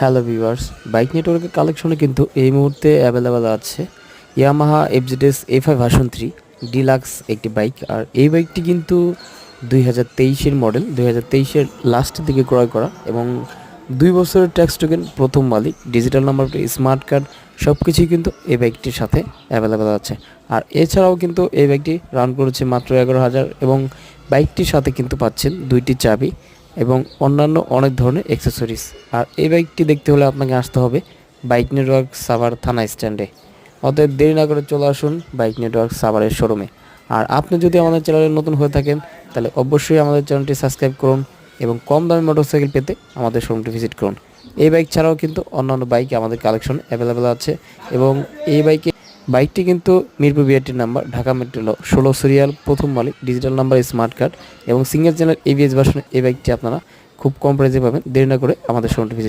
Hello viewers bike নেটওয়ার্কের কালেকশনে কিন্তু এই মুহূর্তে অ্যাভেলেবেল আছে Yamaha FZS A five version three deluxe একটি বাইক আর এই বাইকটি কিন্তু দুই হাজার তেইশের মডেল দুই হাজার তেইশের লাস্টের দিকে ক্রয় করা এবং দুই বছরের ট্যাক্স টোকেন প্রথম মালিক। ডিজিটাল নাম্বার স্মার্ট কার্ড সব কিছুই কিন্তু এই বাইকটির সাথে অ্যাভেলেবেল আছে। আর এছাড়াও কিন্তু এই বাইকটি রান করেছে মাত্র এগারো হাজার এবং বাইকটির সাথে কিন্তু পাচ্ছেন দুইটি চাবি। এবং অন্যান্য অনেক ধরনের অ্যাক্সেসরিজ আর এই বাইকটি দেখতে হলে আপনাকে আসতে হবে বাইক নেটওয়ার্ক সাভার থানা স্ট্যান্ডে অতএব দেরি না করে চলে আসুন বাইক নেটওয়ার্ক সাভারের শোরুমে আর আপনি যদি আমাদের চ্যানেলে নতুন হয়ে থাকেন, তাহলে অবশ্যই আমাদের চ্যানেলটি সাবস্ক্রাইব করুন এবং কম দামি মোটরসাইকেল পেতে আমাদের শোরুমটি ভিজিট করুন। এই বাইক ছাড়াও কিন্তু অন্যান্য বাইক আমাদের কালেকশন অ্যাভেলেবেল আছে এবং এই বাইকে বাইকটি কিন্তু মিরপুর বিআরটির নাম্বার, ঢাকা মেট্রো ষোলো সিরিয়াল, প্রথম মালিক, ডিজিটাল নাম্বার, স্মার্ট কার্ড এবং সিঙ্গেল চ্যানেল এবিএস ভার্সনের এই বাইকটি আপনারা খুব কম প্রাইসে পাবেন। দেরি না করে আমাদের শোরুমটি